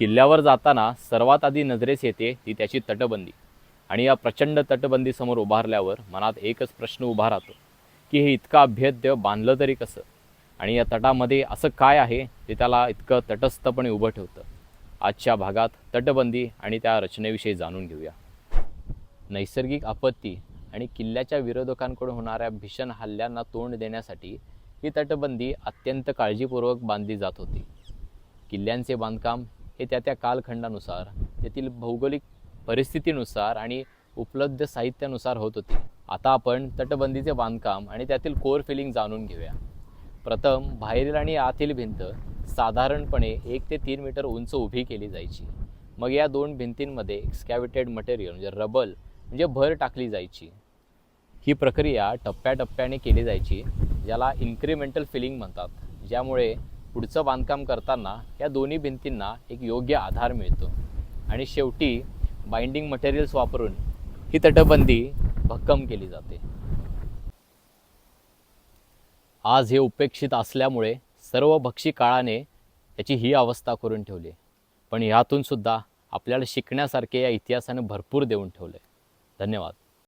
किल्ल्यावर जाताना सर्वात आधी नजरेस येते ती त्याची तटबंदी. आणि या प्रचंड तटबंदीसमोर उभारल्यावर मनात एकच प्रश्न उभा राहतो की हे इतकं अभेद्य बांधलं तरी कसं? आणि या तटामध्ये असं काय आहे ते त्याला इतकं तटस्थपणे उभं ठेवतं? आजच्या भागात तटबंदी आणि त्या रचनेविषयी जाणून घेऊया. नैसर्गिक आपत्ती आणि किल्ल्याच्या विरोधकांकडून होणाऱ्या भीषण हल्ल्यांना तोंड देण्यासाठी ही तटबंदी अत्यंत काळजीपूर्वक बांधली जात होती. किल्ल्यांचे बांधकाम हे त्या त्या कालखंडानुसार तेथील भौगोलिक परिस्थितीनुसार आणि उपलब्ध साहित्यानुसार होत होती. आता आपण तटबंदीचे बांधकाम आणि त्यातील कोर फिलिंग जाणून घेऊया. प्रथम बाहेरील आणि आतील भिंत साधारणपणे एक ते तीन मीटर उंच उभी केली जायची. मग या दोन भिंतींमध्ये एक्स्कॅव्हेटेड मटेरियल म्हणजे रबल म्हणजे भर टाकली जायची. ही प्रक्रिया टप्प्याटप्प्याने केली जायची ज्याला इन्क्रिमेंटल फिलिंग म्हणतात. ज्यामुळे पुढचं बांधकाम करताना या दोन्ही भिंतींना एक योग्य आधार मिळतो. आणि शेवटी बाइंडिंग मटेरियल्स वापरून ही तटबंदी भक्कम केली जाते. आज हे उपेक्षित असल्यामुळे सर्व भक्षी काळाने याची ही अवस्था करून ठेवली. पण ह्यातून सुद्धा आपल्याला शिकण्यासारखे या इतिहासाने भरपूर देऊन ठेवले धन्यवाद.